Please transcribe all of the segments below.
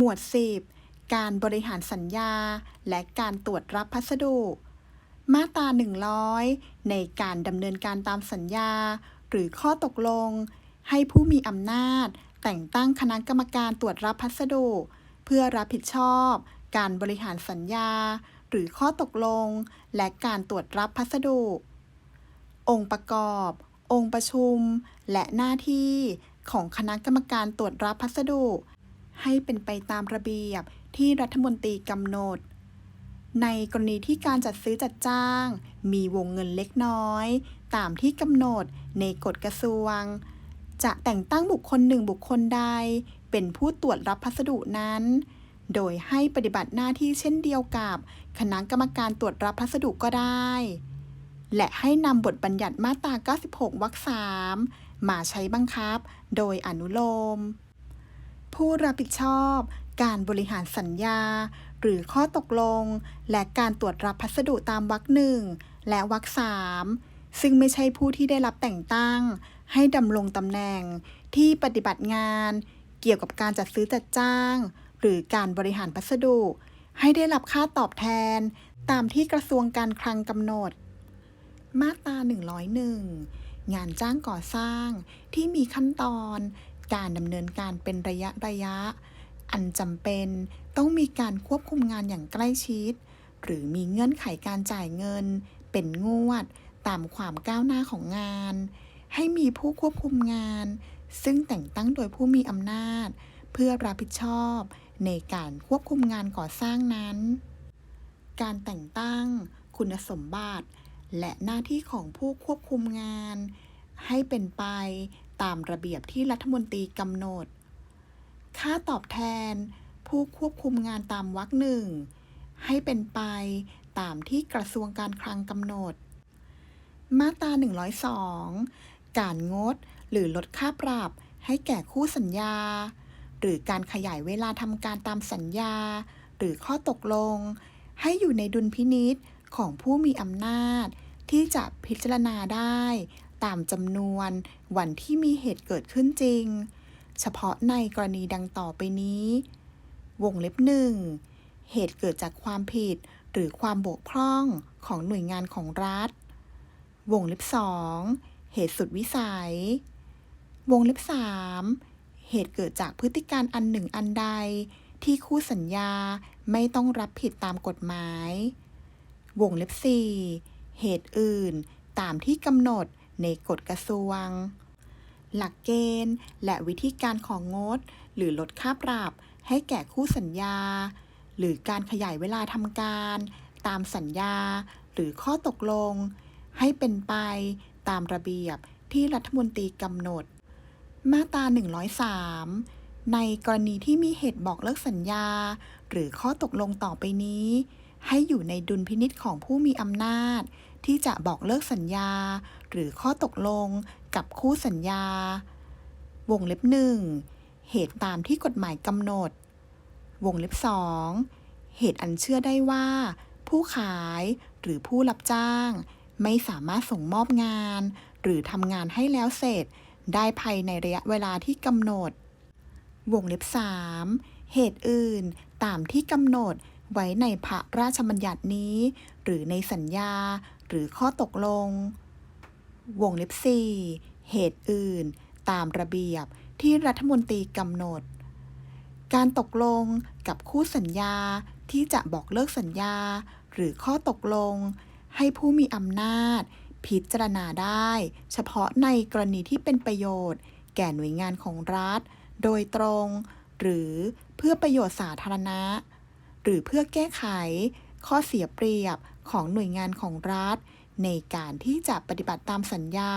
หมวด 10 การบริหารสัญญา และการตรวจรับพัสดุ มาตรา 100 ในการดำเนินการตามสัญญา หรือข้อตกลง ให้ผู้มีอำนาจ แต่งตั้งคณะกรรมการตรวจรับพัสดุ เพื่อรับผิดชอบ การบริหารสัญญา หรือข้อตกลง และการตรวจรับพัสดุ องค์ประกอบ องค์ประชุม และหน้าที่ของคณะกรรมการตรวจรับพัสดุ ให้เป็นไปตามระเบียบที่รัฐมนตรีกำหนด ในกรณีที่การจัดซื้อจัดจ้าง มีวงเงินเล็กน้อย ตามที่กำหนดในกฎกระทรวง จะแต่งตั้งบุคคลหนึ่งบุคคลใด เป็นผู้ตรวจรับพัสดุนั้น โดยให้ปฏิบัติหน้าที่เช่นเดียวกับ คณะกรรมการตรวจรับพัสดุก็ได้ และให้นำบทบัญญัติมาตรา 96 วรรค 3 มาใช้บังคับ โดยอนุโลม ผู้รับผิดชอบ การบริหารสัญญา หรือข้อตกลง และการตรวจรับพัสดุตามวรรคหนึ่งและวรรคสามซึ่งไม่ใช่ผู้ที่ได้รับแต่งตั้ง ให้ดำรงตำแหน่งที่ปฏิบัติงาน เกี่ยวกับการจัดซื้อจัดจ้าง หรือการบริหารพัสดุ ให้ได้รับค่าตอบแทน ตามที่กระทรวงการคลังกำหนด มาตรา 101 งานจ้างก่อสร้างที่มีขั้นตอน การดำเนินการเป็นระยะระยะ อันจำเป็นต้องมีการควบคุมงานอย่างใกล้ชิด หรือมีเงื่อนไขการจ่ายเงิน เป็นงวด ตามความก้าวหน้าของงาน ให้มีผู้ควบคุมงาน ซึ่งแต่งตั้งโดยผู้มีอำนาจ เพื่อรับผิดชอบในการควบคุมงานก่อสร้างนั้น การแต่งตั้ง คุณสมบัติ และหน้าที่ของผู้ควบคุมงาน ให้เป็นไป ตามระเบียบที่รัฐมนตรีกำหนด ค่าตอบแทน ผู้ควบคุมงานตามวรรคหนึ่ง ให้เป็นไปตามที่กระทรวงการคลังกำหนด มาตรา 102 การงดหรือลดค่าปรับให้แก่คู่สัญญา หรือการขยายเวลาทำการตามสัญญา หรือข้อตกลง ให้อยู่ในดุลพินิษของผู้มีอำนาจที่จะพิจารณาได้ ตามจำนวนวันที่มีเหตุเกิดขึ้นจริง เฉพาะในกรณีดังต่อไปนี้ วงเล็บหนึ่งเหตุเกิดจากความผิดหรือความบกพร่องของหน่วยงานของรัฐ วงเล็บสองเหตุสุดวิสัย วงเล็บสามเหตุเกิดจากพฤติการอันหนึ่งอันใดที่คู่สัญญาไม่ต้องรับผิดตามกฎหมาย วงเล็บสี่เหตุอื่นตามที่กำหนด ในกฎกระทรวง หลักเกณฑ์ และวิธีการของงด หรือลดค่าปรับให้แก่คู่สัญญา หรือการขยายเวลาทำการ ตามสัญญา หรือข้อตกลง ให้เป็นไปตามระเบียบที่รัฐมนตรีกำหนด มาตรา 103 ในกรณีที่มีเหตุบอกเลิกสัญญา หรือข้อตกลงต่อไปนี้ ให้อยู่ในดุลพินิษของผู้มีอำนาจ ที่จะบอกเลิกสัญญา หรือข้อตกลงกับคู่สัญญา วงเล็บหนึ่งเหตุตามที่กฎหมายกำหนด วงเล็บสองเหตุอันเชื่อได้ว่า ผู้ขายหรือผู้รับจ้าง ไม่สามารถส่งมอบงาน หรือทำงานให้แล้วเสร็จ ได้ภายในระยะเวลาที่กำหนด วงเล็บ3เหตุอื่นตามที่กำหนดไว้ในพระราชบัญญัตินี้ หรือในสัญญา หรือข้อตกลง วงเล็บ4เหตุอื่น ตามระเบียบที่รัฐมนตรีกำหนด การตกลงกับคู่สัญญาที่จะบอกเลิกสัญญา หรือข้อตกลง ให้ผู้มีอำนาจ พิจารณาได้ เฉพาะในกรณีที่เป็นประโยชน์ แก่หน่วยงานของรัฐ โดยตรง หรือเพื่อประโยชน์สาธารณะ หรือเพื่อแก้ไข ข้อเสียเปรียบของหน่วยงานของรัฐ ในการที่จะปฏิบัติตามสัญญา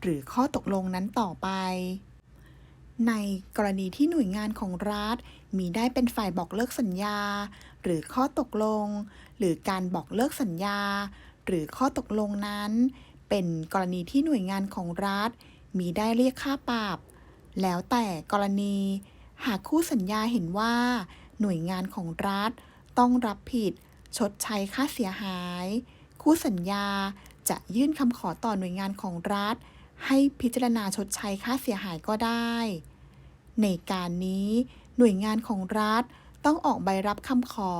หรือข้อตกลงนั้นต่อไป ในกรณีที่หน่วยงานของรัฐ มีได้เป็นฝ่ายบอกเลิกสัญญา หรือข้อตกลง หรือการบอกเลิกสัญญา หรือข้อตกลงนั้น เป็นกรณีที่หน่วยงานของรัฐ มีได้เรียกค่าปรับแล้วแต่กรณี หากคู่สัญญาเห็นว่า หน่วยงานของรัฐ ต้องรับผิด ชดใช้ค่าเสียหาย คู่สัญญาจะยื่นคำขอต่อหน่วยงานของรัฐ ให้พิจารณาชดใช้ค่าเสียหายก็ได้ ในการนี้หน่วยงานของรัฐต้องออกใบรับคำขอ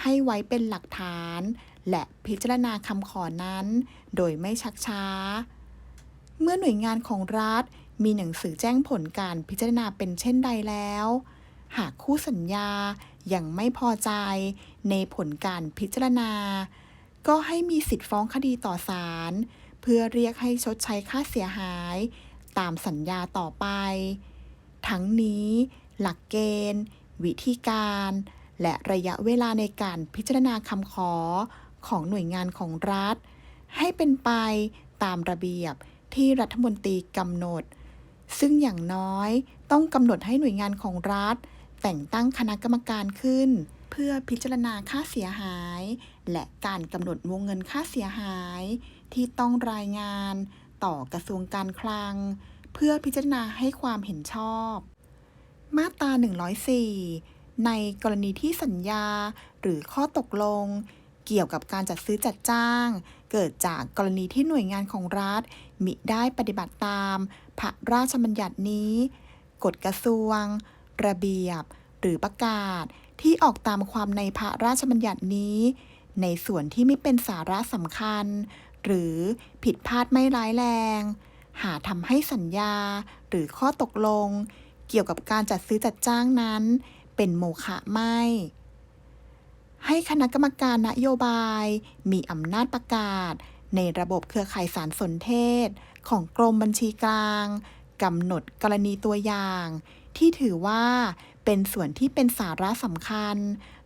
ให้ไว้เป็นหลักฐาน และพิจารณาคำขอนั้น โดยไม่ชักช้า เมื่อหน่วยงานของรัฐมีหนังสือแจ้งผลการพิจารณาเป็นเช่นใดแล้ว หากคู่สัญญายังไม่พอใจในผลการพิจารณา ก็ให้มีสิทธิ์ฟ้องคดีต่อศาลเพื่อเรียกให้ชดใช้ค่าเสียหาย ตามสัญญาต่อไป ทั้งนี้ หลักเกณฑ์ วิธีการ และระยะเวลาในการพิจารณาคำขอของหน่วยงานของรัฐ ให้เป็นไปตามระเบียบที่รัฐมนตรีกำหนด ซึ่งอย่างน้อยต้องกำหนดให้หน่วยงานของรัฐ แต่งตั้งคณะกรรมการขึ้น เพื่อพิจารณาค่าเสียหาย และการกำหนดวงเงินค่าเสียหาย ที่ต้องรายงาน ต่อกระทรวงการคลัง เพื่อพิจารณาให้ความเห็นชอบ มาตรา 104 ในกรณีที่สัญญาหรือข้อตกลง เกี่ยวกับการจัดซื้อจัดจ้าง เกิดจากกรณีที่หน่วยงานของรัฐ มิได้ปฏิบัติตาม พระราชบัญญัตินี้ กฎกระทรวง ระเบียบ หรือประกาศที่ออกตามความในพระราชบัญญัตินี้ ในส่วนที่ไม่เป็นสาระสำคัญ หรือผิดพลาดไม่ร้ายแรง หาทำให้สัญญาหรือข้อตกลง เกี่ยวกับการจัดซื้อจัดจ้างนั้น เป็นโมฆะไม่ ให้คณะกรรมการนโยบาย มีอำนาจประกาศ ในระบบเครือข่ายสารสนเทศ ของกรมบัญชีกลางกำหนดกรณีตัวอย่าง ที่ถือว่าเป็นส่วนที่เป็นสาระสำคัญ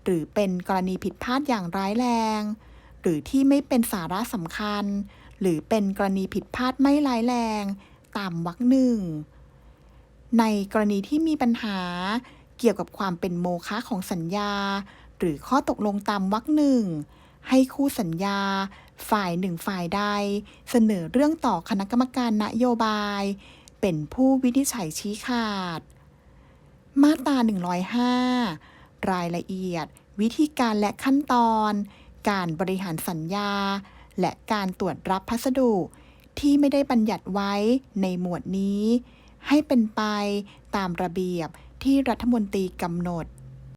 หรือเป็นกรณีผิดพลาดอย่างร้ายแรง หรือที่ไม่เป็นสาระสำคัญ หรือเป็นกรณีผิดพลาดไม่ร้ายแรง ตามวรรคหนึ่ง ในกรณีที่มีปัญหาเกี่ยวกับความเป็นโมฆะของสัญญา หรือข้อตกลงตามวรรคหนึ่งให้คู่สัญญา ฝ่ายหนึ่งฝ่ายใด เสนอเรื่องต่อคณะกรรมการนโยบาย เป็นผู้วินิจฉัยชี้ขาด มาตรา 105 รายละเอียด วิธีการและขั้นตอน การบริหารสัญญา และการตรวจรับพัสดุ ที่ไม่ได้บัญญัติไว้ในหมวดนี้ ให้เป็นไปตามระเบียบที่รัฐมนตรีกำหนด